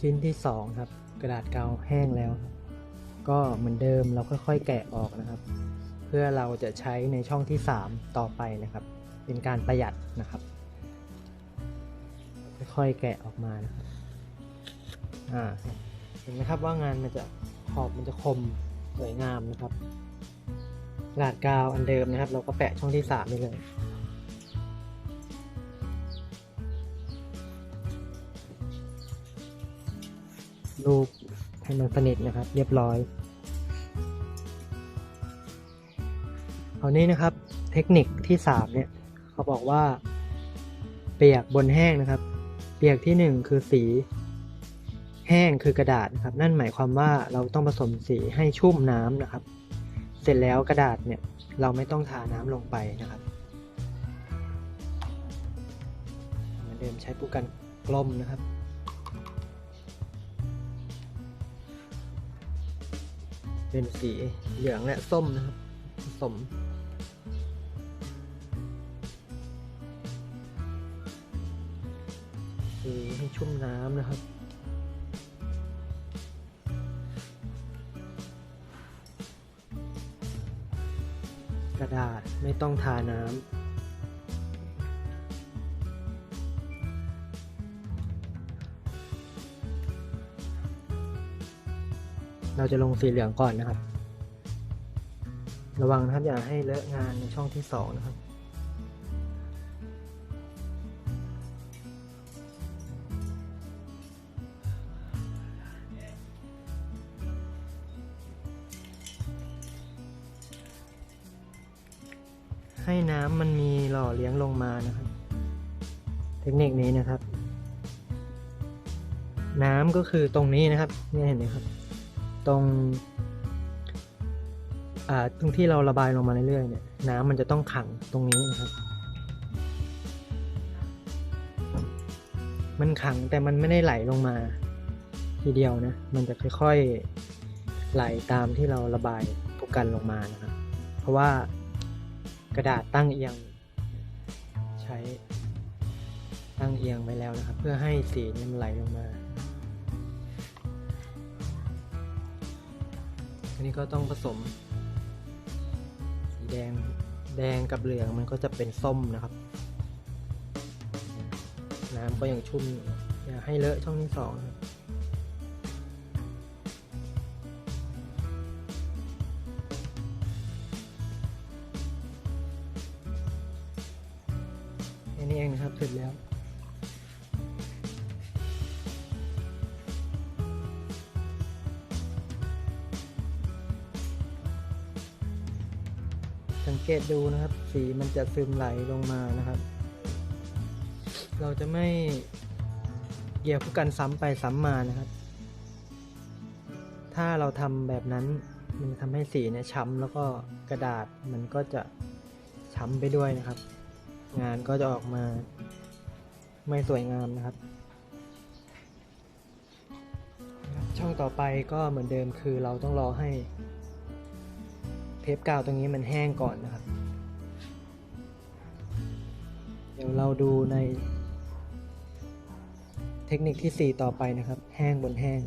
ชิ้นที่สองครับ กระดาษกาวแห้งแล้ว ก็เหมือนเดิมเราค่อยๆแกะออกนะครับ เพื่อเราจะใช้ในช่องที่ 3 ต่อไปนะครับ เป็นการประหยัดนะครับ ค่อยๆแกะออกมานะครับอ่าเห็นไหมครับว่างานมันจะขอบมันจะคมสวยงามนะครับกระดาษกาวอันเดิมนะครับ เราก็แปะช่องที่3ได้เลย รูปให้มันสนิทนะครับ เรียบร้อยคราวนี้นะครับ เทคนิคที่สามเนี่ยเขาบอกว่า เปียกบนแห้งนะครับ เปียกที่หนึ่งคือสี แห้งคือกระดาษนะครับ นั่นหมายความว่าเราต้องผสมสีให้ชุ่มน้ำนะครับ เสร็จแล้วกระดาษเนี่ยเราไม่ต้องทาน้ำลงไปนะครับเหมือนเดิมใช้ผู้กันกลมนะครับ เป็นสีเหลืองและส้มนะครับผสมคือให้ชุ่มน้ำนะครับกระดาษไม่ต้องทาน้ำ เราจะลงสีเหลืองก่อนนะครับ ระวังนะครับอย่าให้เลอะงานในช่องที่สองนะครับให้น้ำมันมีหล่อเลี้ยงลงมานะครับ เทคนิคนี้นะครับ น้ำก็คือตรงนี้นะครับนี่เห็นไหมครับ ตรงตรงที่เราระบายลงมาเรื่อยๆเนี่ยน้ำมันจะต้องขังตรงนี้นะครับ มันขังแต่มันไม่ได้ไหลลงมาทีเดียวนะ มันจะค่อยๆไหลตามที่เราระบายผูกกันลงมานะครับ เพราะว่ากระดาษตั้งเอียง ใช้ตั้งเอียงไปแล้วนะครับ เพื่อให้สีเนี่ยมันไหลลงมา นนี้ก็ต้องผสม สีแดงแดงกับเหลืองมันก็จะเป็นส้มนะครับ น้ำก็ยังชุ่มอย่าให้เลอะช่องที่สองนะครับแค่นี้เองนะครับเสร็จแล้ว สังเกตดูนะครับ สีมันจะซึมไหลลงมานะครับ เราจะไม่เหยียบกันซ้ำไปซ้ำมานะครับ ถ้าเราทำแบบนั้นมันทำให้สีเนี่ยช้ำแล้วก็กระดาษมันก็จะช้ำไปด้วยนะครับ งานก็จะออกมาไม่สวยงามนะครับ ช่องต่อไปก็เหมือนเดิมคือเราต้องรอให้ เทปกาวตรงนี้มันแห้งก่อนนะครับ เดี๋ยวเราดูในเทคนิคที่ 4 ต่อไปนะครับ แห้งบนแห้ง